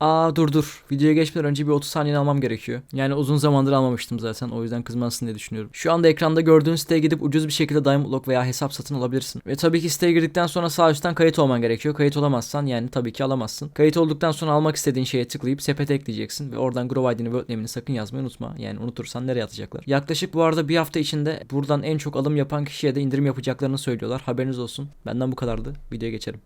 Aa dur dur. Videoya geçmeden önce bir 30 saniye almam gerekiyor. Yani uzun zamandır almamıştım zaten. O yüzden kızmazsın diye düşünüyorum. Şu anda ekranda gördüğün siteye gidip ucuz bir şekilde Diamond Lock veya hesap satın alabilirsin. Ve tabii ki siteye girdikten sonra sağ üstten kayıt olman gerekiyor. Kayıt olamazsan yani tabii ki alamazsın. Kayıt olduktan sonra almak istediğin şeye tıklayıp sepete ekleyeceksin. Ve oradan Grow ID'ni ve name'ini sakın yazmayı unutma. Yani unutursan nereye atacaklar? Yaklaşık bu arada bir hafta içinde buradan en çok alım yapan kişiye de indirim yapacaklarını söylüyorlar. Haberiniz olsun. Benden bu kadardı. Videoya geçelim.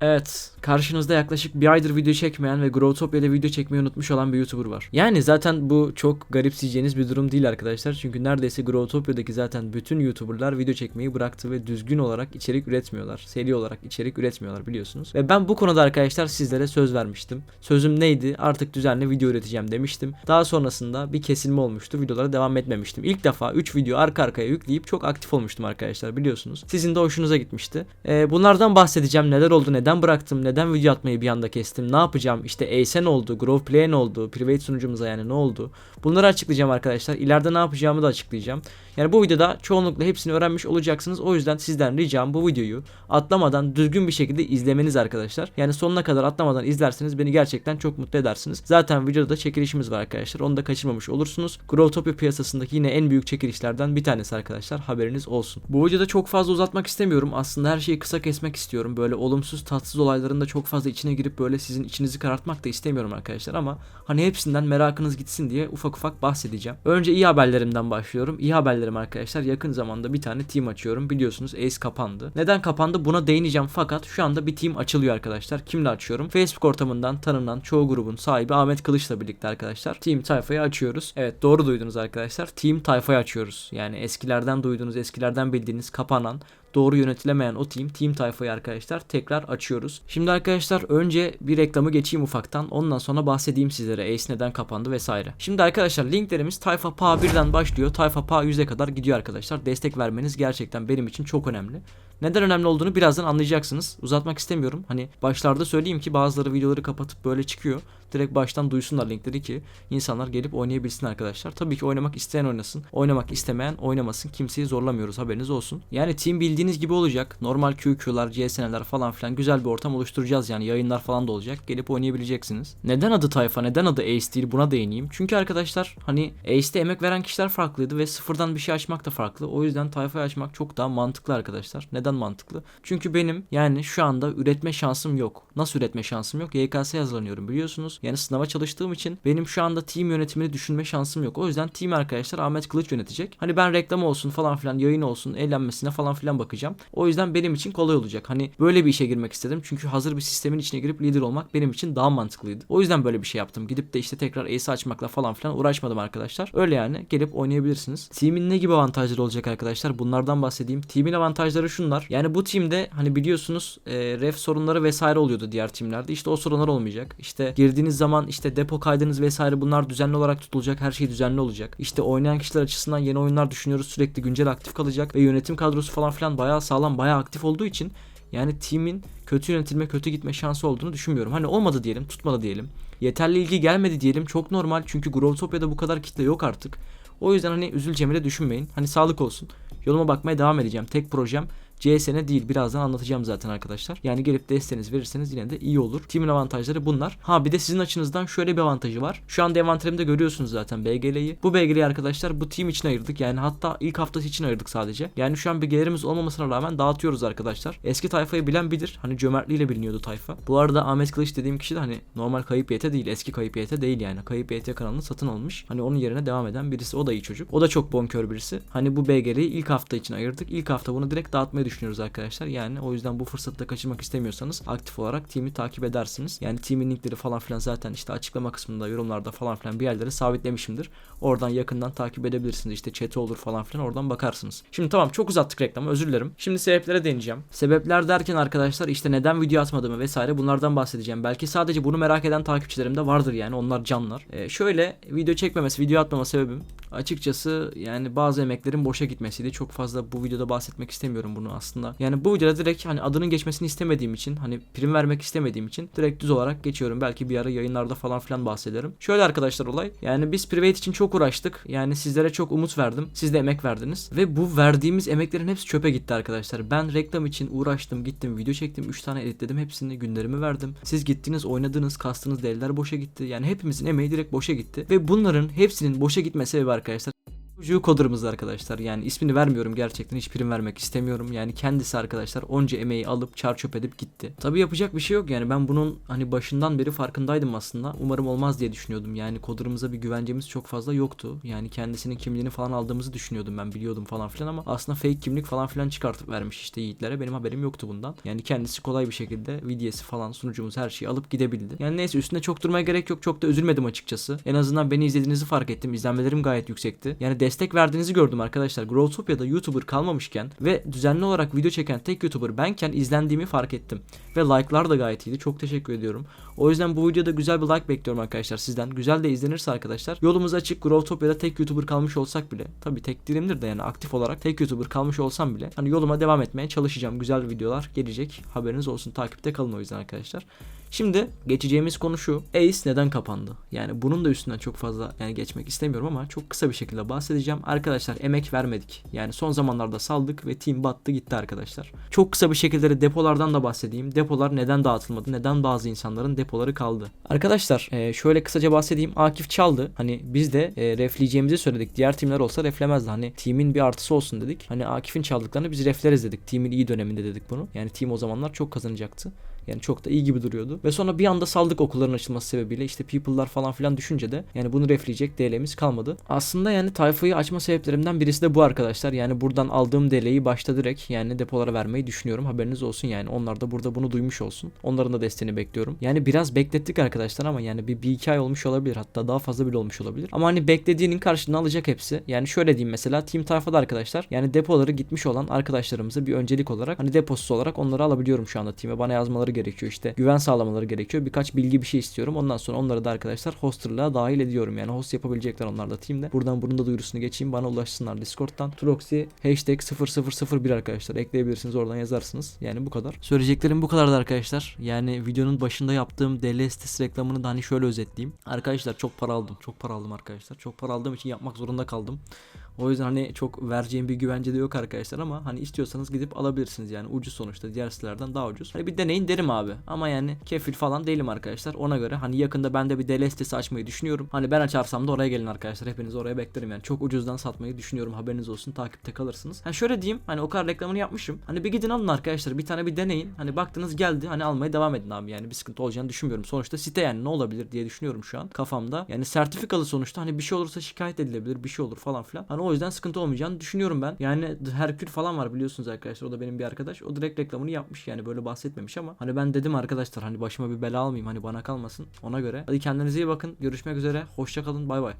Evet, karşınızda yaklaşık bir aydır video çekmeyen ve Growtopia'da video çekmeyi unutmuş olan bir YouTuber var. Yani zaten bu çok garipseyeceğiniz bir durum değil arkadaşlar. Çünkü neredeyse Growtopia'daki zaten bütün YouTuber'lar video çekmeyi bıraktı ve düzgün olarak içerik üretmiyorlar. Seri olarak içerik üretmiyorlar biliyorsunuz. Ve ben bu konuda arkadaşlar sizlere söz vermiştim. Sözüm neydi? Artık düzenli video üreteceğim demiştim. Daha sonrasında bir kesilme olmuştu. Videolara devam etmemiştim. İlk defa 3 video arka arkaya yükleyip çok aktif olmuştum arkadaşlar biliyorsunuz. Sizin de hoşunuza gitmişti. Ee, bunlardan bahsedeceğim. Neler oldu? Neden bıraktım? Neden video atmayı bir anda kestim? Ne yapacağım? İşte Asen oldu, Grove Play ne oldu? Private sunucumuza yani ne oldu? Bunları açıklayacağım arkadaşlar. İleride ne yapacağımı da açıklayacağım. Yani bu videoda çoğunlukla hepsini öğrenmiş olacaksınız. O yüzden sizden ricam bu videoyu atlamadan düzgün bir şekilde izlemeniz arkadaşlar. Yani sonuna kadar atlamadan izlerseniz beni gerçekten çok mutlu edersiniz. Zaten videoda çekilişimiz var arkadaşlar. Onu da kaçırmamış olursunuz. Growtopia piyasasındaki yine en büyük çekilişlerden bir tanesi arkadaşlar. Haberiniz olsun. Bu videoda çok fazla uzatmak istemiyorum. Aslında her şeyi kısa kesmek istiyorum. Böyle olumsuz tatsız olayların da çok fazla içine girip böyle sizin içinizi karartmak da istemiyorum arkadaşlar ama hani hepsinden merakınız gitsin diye ufak ufak bahsedeceğim. Önce iyi haberlerimden başlıyorum. İyi haberlerim arkadaşlar. Yakın zamanda bir tane team açıyorum. Biliyorsunuz Ace kapandı. Neden kapandı buna değineceğim fakat şu anda bir team açılıyor arkadaşlar. Kimle açıyorum? Facebook ortamından tanınan çoğu grubun sahibi Ahmet Kılıç'la birlikte arkadaşlar. Team Tayfa'yı açıyoruz. Evet doğru duydunuz arkadaşlar. Team Tayfa'yı açıyoruz. Yani eskilerden duyduğunuz, eskilerden bildiğiniz kapanan doğru yönetilemeyen o team Team Tayfa'yı arkadaşlar tekrar açıyoruz. Şimdi arkadaşlar önce bir reklamı geçeyim ufaktan. Ondan sonra bahsedeyim sizlere Ace neden kapandı vesaire. Şimdi arkadaşlar linklerimiz Tayfa PA 1'den başlıyor. Tayfa PA 100'e kadar gidiyor arkadaşlar. Destek vermeniz gerçekten benim için çok önemli. Neden önemli olduğunu birazdan anlayacaksınız. Uzatmak istemiyorum. Hani başlarda söyleyeyim ki bazıları videoları kapatıp böyle çıkıyor. Direkt baştan duysunlar linkleri ki insanlar gelip oynayabilsin arkadaşlar. Tabii ki oynamak isteyen oynasın. Oynamak istemeyen oynamasın. Kimseyi zorlamıyoruz haberiniz olsun. Yani team bildiğiniz gibi olacak. Normal QQ'lar, CSN'ler falan filan güzel bir ortam oluşturacağız yani. Yayınlar falan da olacak. Gelip oynayabileceksiniz. Neden adı Tayfa, neden adı Ace değil buna değineyim. Çünkü arkadaşlar hani Ace'de emek veren kişiler farklıydı ve sıfırdan bir şey açmak da farklı. O yüzden Tayfa'yı açmak çok daha mantıklı arkadaşlar. Neden mantıklı? Çünkü benim yani şu anda üretme şansım yok. Nasıl üretme şansım yok? YKS hazırlanıyorum biliyorsunuz. Yani sınava çalıştığım için benim şu anda team yönetimini düşünme şansım yok. O yüzden team arkadaşlar Ahmet Kılıç yönetecek. Hani ben reklam olsun falan filan yayın olsun eğlenmesine falan filan bakacağım. O yüzden benim için kolay olacak. Hani böyle bir işe girmek istedim. Çünkü hazır bir sistemin içine girip lider olmak benim için daha mantıklıydı. O yüzden böyle bir şey yaptım. Gidip de işte tekrar Ace açmakla falan filan uğraşmadım arkadaşlar. Öyle yani gelip oynayabilirsiniz. Team'in ne gibi avantajları olacak arkadaşlar? Bunlardan bahsedeyim. Team'in avantajları şunlar. Yani bu team'de hani biliyorsunuz e, ref sorunları vesaire oluyordu diğer teamlerde. İşte o sorunlar olmayacak. İşte girdiğiniz zaman işte depo kaydınız vesaire bunlar düzenli olarak tutulacak. Her şey düzenli olacak. İşte oynayan kişiler açısından yeni oyunlar düşünüyoruz. Sürekli güncel aktif kalacak ve yönetim kadrosu falan filan bayağı sağlam, bayağı aktif olduğu için yani team'in kötü yönetilme, kötü gitme şansı olduğunu düşünmüyorum. Hani olmadı diyelim, tutmadı diyelim. Yeterli ilgi gelmedi diyelim. Çok normal çünkü Growtopia'da bu kadar kitle yok artık. O yüzden hani üzüleceğimi de düşünmeyin. Hani sağlık olsun. Yoluma bakmaya devam edeceğim. Tek projem CSN değil birazdan anlatacağım zaten arkadaşlar. Yani gelip desteğiniz verirseniz yine de iyi olur. Team'in avantajları bunlar. Ha bir de sizin açınızdan şöyle bir avantajı var. Şu anda envanterimde görüyorsunuz zaten BGL'yi. Bu BGL'yi arkadaşlar bu team için ayırdık. Yani hatta ilk haftası için ayırdık sadece. Yani şu an BG'lerimiz olmamasına rağmen dağıtıyoruz arkadaşlar. Eski tayfayı bilen bilir. Hani cömertliğiyle biliniyordu tayfa. Bu arada Ahmet Kılıç dediğim kişi de hani normal kayıp YT değil. Eski kayıp YT değil yani. Kayıp YT kanalını satın almış. Hani onun yerine devam eden birisi. O da iyi çocuk. O da çok bonkör birisi. Hani bu BGL'yi ilk hafta için ayırdık. İlk hafta bunu direkt dağıtmayı düşünüyoruz arkadaşlar. Yani o yüzden bu fırsatı da kaçırmak istemiyorsanız aktif olarak team'i takip edersiniz. Yani team'in linkleri falan filan zaten işte açıklama kısmında, yorumlarda falan filan bir yerlere sabitlemişimdir. Oradan yakından takip edebilirsiniz. İşte chat'i olur falan filan oradan bakarsınız. Şimdi tamam çok uzattık reklamı özür dilerim. Şimdi sebeplere değineceğim. Sebepler derken arkadaşlar işte neden video atmadığımı vesaire bunlardan bahsedeceğim. Belki sadece bunu merak eden takipçilerim de vardır yani onlar canlar. Ee, şöyle video çekmemesi, video atmama sebebim açıkçası yani bazı emeklerin boşa gitmesiydi. Çok fazla bu videoda bahsetmek istemiyorum bunu aslında. Yani bu videoda direkt hani adının geçmesini istemediğim için hani prim vermek istemediğim için direkt düz olarak geçiyorum. Belki bir ara yayınlarda falan filan bahsederim. Şöyle arkadaşlar olay. Yani biz private için çok uğraştık. Yani sizlere çok umut verdim. Siz de emek verdiniz. Ve bu verdiğimiz emeklerin hepsi çöpe gitti arkadaşlar. Ben reklam için uğraştım, gittim, video çektim, 3 tane editledim. Hepsini günlerimi verdim. Siz gittiniz, oynadınız, kastınız değerler boşa gitti. Yani hepimizin emeği direkt boşa gitti. Ve bunların hepsinin boşa gitme sebebi arkadaşlar arkadaşlar Çocuğu coder'ımız arkadaşlar. Yani ismini vermiyorum gerçekten hiç prim vermek istemiyorum. Yani kendisi arkadaşlar onca emeği alıp çar çöp edip gitti. Tabi yapacak bir şey yok yani ben bunun hani başından beri farkındaydım aslında. Umarım olmaz diye düşünüyordum. Yani coder'ımıza bir güvencemiz çok fazla yoktu. Yani kendisinin kimliğini falan aldığımızı düşünüyordum ben biliyordum falan filan ama aslında fake kimlik falan filan çıkartıp vermiş işte yiğitlere. Benim haberim yoktu bundan. Yani kendisi kolay bir şekilde VDS'i falan sunucumuz her şeyi alıp gidebildi. Yani neyse üstüne çok durmaya gerek yok. Çok da üzülmedim açıkçası. En azından beni izlediğinizi fark ettim. İzlenmelerim gayet yüksekti. Yani destek verdiğinizi gördüm arkadaşlar. Growtopia'da YouTuber kalmamışken ve düzenli olarak video çeken tek YouTuber benken izlendiğimi fark ettim. Ve like'lar da gayet iyiydi. Çok teşekkür ediyorum. O yüzden bu videoda güzel bir like bekliyorum arkadaşlar sizden. Güzel de izlenirse arkadaşlar yolumuz açık. Growtopia'da tek YouTuber kalmış olsak bile tabi tek dilimdir de yani aktif olarak tek YouTuber kalmış olsam bile hani yoluma devam etmeye çalışacağım. Güzel videolar gelecek. Haberiniz olsun. Takipte kalın o yüzden arkadaşlar. Şimdi geçeceğimiz konu şu. Ace neden kapandı? Yani bunun da üstünden çok fazla yani geçmek istemiyorum ama çok kısa bir şekilde bahsedeceğim. Arkadaşlar emek vermedik. Yani son zamanlarda saldık ve team battı gitti arkadaşlar. Çok kısa bir şekilde de depolardan da bahsedeyim. Depolar neden dağıtılmadı? Neden bazı insanların depoları kaldı? Arkadaşlar e, şöyle kısaca bahsedeyim. Akif çaldı. Hani biz de e, refleyeceğimizi söyledik. Diğer timler olsa reflemezdi. Hani team'in bir artısı olsun dedik. Hani Akif'in çaldıklarını biz refleriz dedik. Team'in iyi döneminde dedik bunu. Yani team o zamanlar çok kazanacaktı. Yani çok da iyi gibi duruyordu. Ve sonra bir anda saldık okulların açılması sebebiyle işte people'lar falan filan düşünce de yani bunu refleyecek DL'miz kalmadı. Aslında yani tayfayı açma sebeplerimden birisi de bu arkadaşlar. Yani buradan aldığım DL'yi başta direkt yani depolara vermeyi düşünüyorum. Haberiniz olsun yani. Onlar da burada bunu duymuş olsun. Onların da desteğini bekliyorum. Yani biraz beklettik arkadaşlar ama yani bir, bir iki ay olmuş olabilir. Hatta daha fazla bile olmuş olabilir. Ama hani beklediğinin karşılığını alacak hepsi. Yani şöyle diyeyim mesela Team Tayfa'da arkadaşlar. Yani depoları gitmiş olan arkadaşlarımızı bir öncelik olarak hani deposu olarak onları alabiliyorum şu anda team'e. Bana yazmaları gerekiyor işte. Güven sağlamaları gerekiyor. Birkaç bilgi bir şey istiyorum. Ondan sonra onları da arkadaşlar hosterlığa dahil ediyorum. Yani host yapabilecekler onlar da team'de. Buradan bunun da duyurusunu geçeyim. Bana ulaşsınlar Discord'dan. Troxy hashtag 0001 arkadaşlar. Ekleyebilirsiniz oradan yazarsınız. Yani bu kadar. Söyleyeceklerim bu kadardı arkadaşlar. Yani videonun başında yaptığım DL reklamını da hani şöyle özetleyeyim. Arkadaşlar çok para aldım. Çok para aldım arkadaşlar. Çok para aldığım için yapmak zorunda kaldım. O yüzden hani çok vereceğim bir güvence de yok arkadaşlar ama hani istiyorsanız gidip alabilirsiniz yani ucuz sonuçta diğer sitelerden daha ucuz. Hani bir deneyin derim abi ama yani kefil falan değilim arkadaşlar ona göre hani yakında ben de bir DL sitesi açmayı düşünüyorum. Hani ben açarsam da oraya gelin arkadaşlar hepiniz oraya beklerim yani çok ucuzdan satmayı düşünüyorum haberiniz olsun takipte kalırsınız. Hani şöyle diyeyim hani o kadar reklamını yapmışım hani bir gidin alın arkadaşlar bir tane bir deneyin hani baktınız geldi hani almaya devam edin abi yani bir sıkıntı olacağını düşünmüyorum. Sonuçta site yani ne olabilir diye düşünüyorum şu an kafamda. Yani sertifikalı sonuçta hani bir şey olursa şikayet edilebilir bir şey olur falan filan. Hani o yüzden sıkıntı olmayacağını düşünüyorum ben. Yani Herkül falan var biliyorsunuz arkadaşlar. O da benim bir arkadaş. O direkt reklamını yapmış yani böyle bahsetmemiş ama ben dedim arkadaşlar hani başıma bir bela almayayım hani bana kalmasın ona göre. Hadi kendinize iyi bakın. Görüşmek üzere. Hoşça kalın. Bay bay.